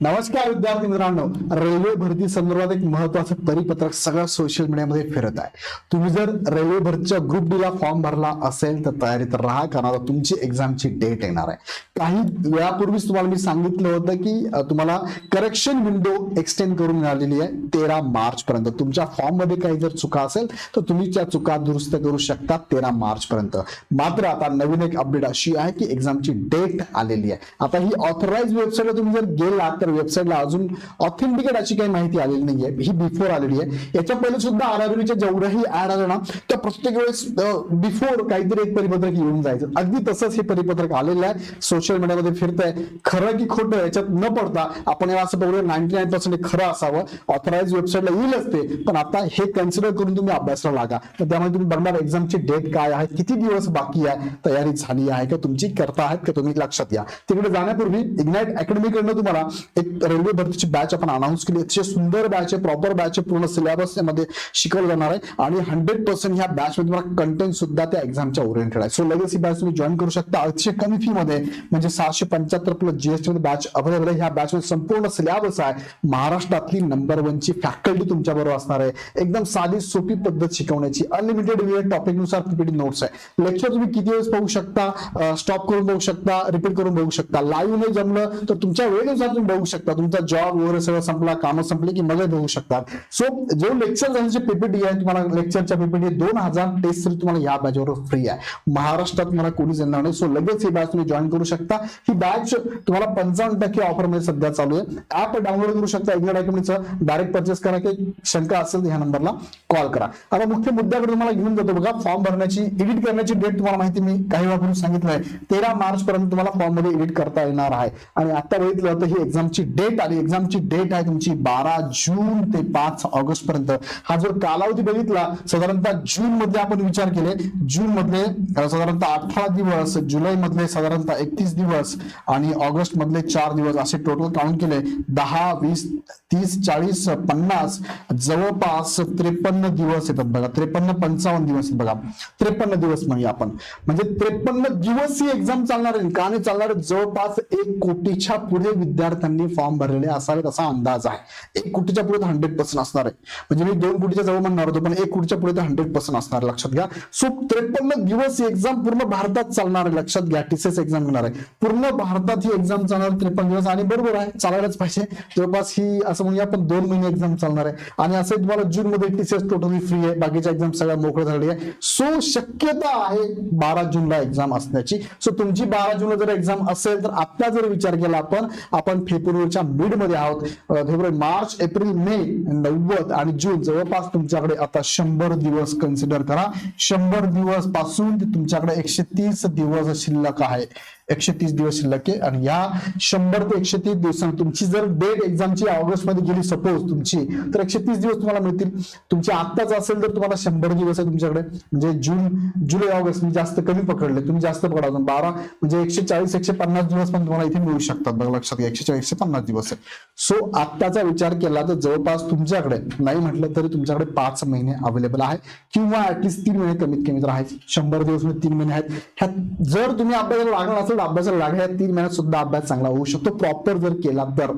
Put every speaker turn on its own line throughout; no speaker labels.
नमस्कार विद्यार्थी मित्रांनो. रेल्वे भरती संदर्भात एक महत्वाचं परिपत्रक सगळ्या सोशल मीडियामध्ये फिरत आहे. तुम्ही जर रेल्वे भरतीच्या ग्रुप डी ला फॉर्म भरला असेल तर तयारीत राहा कारण आता तुमची एक्झामची डेट येणार आहे. काही वेळापूर्वीच तुम्हाला मी सांगितलं होतं की तुम्हाला करेक्शन विंडो एक्सटेंड करून मिळालेली आहे तेरा मार्च पर्यंत. तुमच्या फॉर्ममध्ये काही जर चुका असेल तर तुम्ही त्या चुका दुरुस्त करू शकता तेरा मार्च पर्यंत. मात्र आता नवीन एक अपडेट अशी आहे की एक्झामची डेट आलेली आहे. आता ही ऑथराईज वेबसाईटला तुम्ही जर गेलात तर वेबसाईटला अजून ऑथेंटिकेट अशी काही माहिती आलेली नाहीये. ही बिफोर आलेली आहे. याच्या पहिले सुद्धा आरआरबीच्या जेवढ्याही ऍड आलं ना त्या प्रत्येक वेळेस बिफोर काहीतरी एक परिपत्रक येऊन जायचं. अगदी तसंच हे परिपत्रक आलेलं आहे. सोशल मीडियामध्ये फिरतंय. खरं की खोटं याच्यात न पडता आपण याला असं बघूया नाईन्टी नाईन पर्सेंट खरं असावं. ऑथराईज वेबसाईटला येईलच ते. पण आता हे कन्सिडर करून तुम्ही अभ्यासाला लागा. तर त्यामध्ये तुम्ही बघणार एक्झामची डेट काय आहे किती दिवस बाकी आहे तयारी झाली आहे का तुमची करता आहेत का तुम्ही लक्षात या तिकडे जाण्यापूर्वी इग्नाइट अकॅडमी कडनं तुम्हाला एक रेल्वे भरतीची बॅच आपण अनाऊन्स केली. अतिशय सुंदर बॅच आहे. प्रॉपर बॅच आहे. पूर्ण सिलेबसमध्ये शिकवलं जाणार आहे. आणि हंड्रेड पर्सेंट ह्या बॅच मध्ये तुम्हाला कंटेंट सुद्धा त्या एक्झामच्या ओरिएंटेड आहे. सो लगेच ही बॅच तुम्ही जॉईन करू शकता. अतिशय कमी फी मध्ये म्हणजे सहाशे पंच्याहत्तर प्लस जीएसटी मध्ये बॅच अवेलेबल आहे. ह्या बॅच मध्ये संपूर्ण सिलेबस आहे. महाराष्ट्रातली नंबर वन ची फॅकल्टी तुमच्या बरोबर असणार आहे. एकदम साधी सोपी पद्धत शिकवण्याची. अनलिमिटेड वेळ टॉपिकनुसार पीपीटी नोट्स आहे. लेक्चर तुम्ही किती वेळेस पाहू शकता? स्टॉप करून बघू शकता. रिपीट करून बघू शकता. लाईव्ह नाही जमलं तर तुमच्या वेळेनुसार तुम्ही बघू शकता. तुमचा जॉब वगैरे सगळं संपला कामं संपली की मग बघू शकतात. सो जो लेक्चर झाल्याचे पीपीटी आहे तुम्हाला लेक्चरच्या पीपीटी दोन हजार टेस्ट तरी तुम्हाला या बॅचवर फ्री आहे. महाराष्ट्रात तुम्हाला कोणीच येणार नाही. सो लगेच ही बॅच तुम्ही जॉईन करू शकता. ही बॅच तुम्हाला पंचावन्न टक्के ऑफरमध्ये सध्या चालू आहे. ऍप डाउनलोड करू शकता. एक्झॅक्ट अकॅडमीचं डायरेक्ट परचेस करा की शंका असेल तर ह्या नंबरला कॉल करा. आता मुख्य मुद्द्याकडे तुम्हाला घेऊन जातो बघा. फॉर्म भरण्याची एडिट करण्याची डेट तुम्हाला माहिती मी काही वेळापूर्वी सांगितलं आहे. तेरा मार्च पर्यंत तुम्हाला फॉर्ममध्ये एडिट करता येणार आहे. आणि आता बघितलं तर ही एक्झामची डेट आली. एक्झामची डेट आहे तुमची बारा जून ते पाच ऑगस्ट पर्यंत. हा जर कालावधी बघितला साधारणतः जून मध्ये आपण विचार केले. जून मधले साधारणतः अठरा दिवस जुलै मधले साधारणतः एकतीस दिवस आणि ऑगस्ट मधले चार दिवस असे टोटल काउंट केले. दहा वीस तीस चाळीस पन्नास जवळपास त्रेपन्न दिवस येतात बघा. त्रेपन्न पंचावन्न दिवस बघा. त्रेपन्न दिवस म्हणूया आपण. म्हणजे त्रेपन्न दिवस ही एक्झाम चालणार आहे. का नाही चालणार? जवळपास एक कोटीच्या पुढे विद्यार्थ्यांनी फॉर्म भरलेले असावेत असा अंदाज आहे. एक कोटीच्या पुढे हंड्रेड पर्सेंट असणार आहे. म्हणजे मी दोन कोटीच्या जवळ म्हणणार होतो पण एक कोटीच्या पुढे हंड्रेड पर्सेंट असणार लक्षात घ्या. सो त्रेपन्न दिवस ही एक्झाम पूर्ण भारतात चालणार आहे लक्षात घ्या. टीसीएस एक्झाम घेणार आहे. पूर्ण भारतात ही एक्झाम चालणार त्रेपन्न दिवस आणि बरोबर आहे चालायलाच पाहिजे. जवळपास ही असं म्हणूया आपण दोन महिने एक्झाम चालणार आहे. आणि असं तुम्हाला जून मध्ये टीसीएस टोटली फ्री आहे. बाकीच्या एक्झाम सगळ्या मोकळ्या झालेली आहे सो शक्यता आहे बारा जूनला एक्झाम असण्याची. सो तुमची बारा जूनला जर एक्झाम असेल तर आता जर विचार केला आपण आपण फेब्रुवारीच्या मिडमध्ये आहोत फेब्रुवारी मार्च एप्रिल मे नव्वद आणि जून. जवळपास तुमच्याकडे आता शंभर दिवस कन्सिडर करा. शंभर दिवसपासून तुमच्याकडे एकशे तीस दिवस शिल्लक आहे. एकशे तीस दिवस शिल्लक आहे. आणि या शंभर ते एकशे तीस दिवसांनी तुमची जर डेट एक्झामची ऑगस्टमध्ये गेली सपोज तुमची तर एकशे तीस दिवस तुम्हाला मिळतील. तुमची आत्ताच असेल तर तुम्हाला शंभर दिवस आहे तुमच्याकडे. म्हणजे जून जुलै ऑगस्ट मी जास्त कमी पकडले. तुम्ही जास्त पकडा. अजून बारा म्हणजे एकशे चाळीस एकशे पन्नास दिवस पण तुम्हाला इथे मिळू शकतात. बघा लक्षात घ्या. एकशे चाळीस एकशे पन्नास दिवस आहे. सो आत्ताचा विचार केला तर जवळपास तुमच्याकडे नाही म्हटलं तरी तुमच्याकडे पाच महिने अवेलेबल आहे. किंवा ऍटलिस्ट तीन महिने कमीत कमी तर आहेत. शंभर दिवस म्हणजे तीन महिने आहेत. ह्यात जर तुम्ही अभ्यासाला लागणार असेल तर अभ्यासाला लागल्या या तीन महिन्यात सुद्धा अभ्यास चांगला होऊ शकतो. प्रॉपर जर केला तर.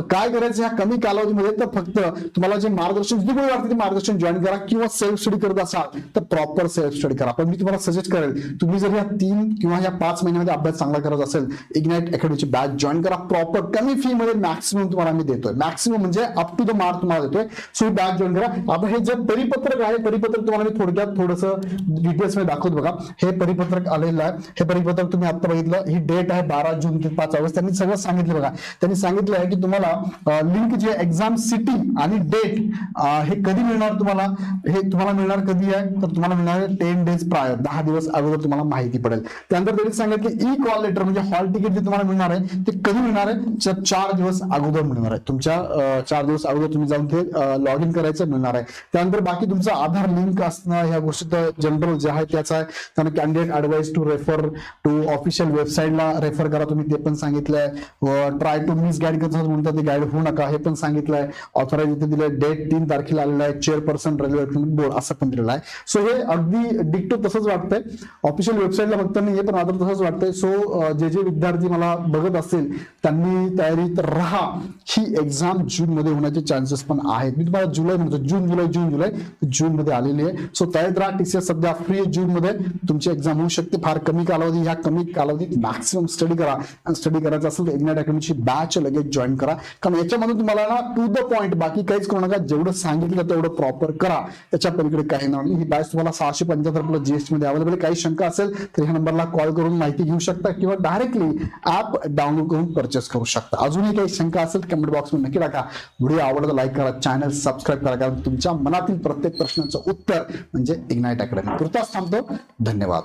काय करायचं ह्या कमी कालावधीमध्ये तर फक्त तुम्हाला जे मार्गदर्शन जी वाटते ते मार्गदर्शन जॉईन करा किंवा सेल्फ स्टडी करत असाल तर प्रॉपर सेल्फ स्टडी करा. पण मी तुम्हाला सजेस्ट करेल तुम्ही जर या तीन किंवा या पाच महिन्यामध्ये अभ्यास चांगला करत असेल इग्नाइट अकॅडमीची बॅच जॉईन करा. प्रॉपर कमी फी मध्ये मॅक्सिमम तुम्हाला मी देतोय. मॅक्सिमम म्हणजे अप टू द मार्क तुम्हाला देतोय. सो ही जॉईन करा. आता हे जे परिपत्रक आहे परिपत्रक तुम्हाला मी थोडक्यात थोडस डिटेल्समध्ये दाखवतो बघा. हे परिपत्रक आलेलं आहे. हे परिपत्रक तुम्ही आता बघितलं. ही डेट आहे बारा जून ते पाच ऑगस्ट. त्यांनी सगळं सांगितलं बघा. त्यांनी सांगितलं आहे की तुम्हाला लिंक जे एक्झाम सिटी आणि डेट हे कधी मिळणार तुम्हाला? हे तुम्हाला मिळणार कधी आहे? तर तुम्हाला मिळणार टेन डेज प्रायर दहा दिवस अगोदर तुम्हाला माहिती पडेल. त्यानंतर त्यांनी सांगितलं ई कॉल लेटर म्हणजे हॉल तिकीट जे तुम्हाला मिळणार आहे ते कधी मिळणार आहे? चार दिवस अगोदर मिळणार आहे. तुमच्या चार दिवस अगोदर तुम्ही जाऊन ते लॉग इन करायचं मिळणार आहे. त्यानंतर बाकी तुमचं आधार लिंक असणं ह्या गोष्टी जनरल जे आहे त्याचा आहे. त्यानंतर candidate advise to refer to official website वेबसाईटला रेफर करा. तुम्ही ते पण सांगितलंय. ट्राय टू मिस गाईड करत म्हणतात ते गाईड होऊ नका. हे पण सांगितलंय. ऑथराईज इथे दिलंय डेट तीन तारखेला आलेला आहे. चेअरपर्सन रेल्वे बोर्ड असं पण दिलेलं आहे. सो हे अगदी डिक्टो तसंच वाटतंय. ऑफिशियल वेबसाईटला फक्त नाही हे पण आधार तसंच वाटतंय. सो जे जे विद्यार्थी मला बघत असतील त्यांनी तयारी तयारीत राहा. ही एक्झाम जून मध्ये होण्याचे चान्सेस पण आहेत. मी तुम्हाला जुलै म्हणतो. जून जुलै जून जुलै जून मध्ये आलेली आहे. सो तयारीत राहा टीसीएस सध्या फ्री आहे जून मध्ये तुमची एक्झाम होऊ शकते. फार कमी कालावधी ह्या कमी कालावधीत मॅक्सिमम स्टडी करा. आणि स्टडी करायचं असेल तर इग्नाइट अकॅडमीची बॅच लगेच जॉईन करा. कारण याच्यामध्ये तुम्हाला ना टू द पॉईंट बाकी काहीच करू नका जेवढं सांगितलं तेवढं प्रॉपर करा. त्याच्या पलीकडे काही नाही. ही बॅच तुम्हाला सहाशे पंच्याहत्तर रुपये जीएसटी मध्ये अवेलेबल काही शंका असेल तर ह्या नंबरला कॉल करून माहिती घेऊ शकता किंवा डायरेक्टली ऍप डाउनलोड करून परचेस करू शकता. अजूनही काही शंका असेल कमेंट बॉक्समध्ये नक्की टाका. व्हिडिओ आवडला लाईक करा चॅनल सबस्क्राईब करा कारण तुमच्या मनातील प्रत्येक प्रश्नाचं उत्तर म्हणजे इग्नाईट अकॅडमी तुर्तास थांबतो. धन्यवाद.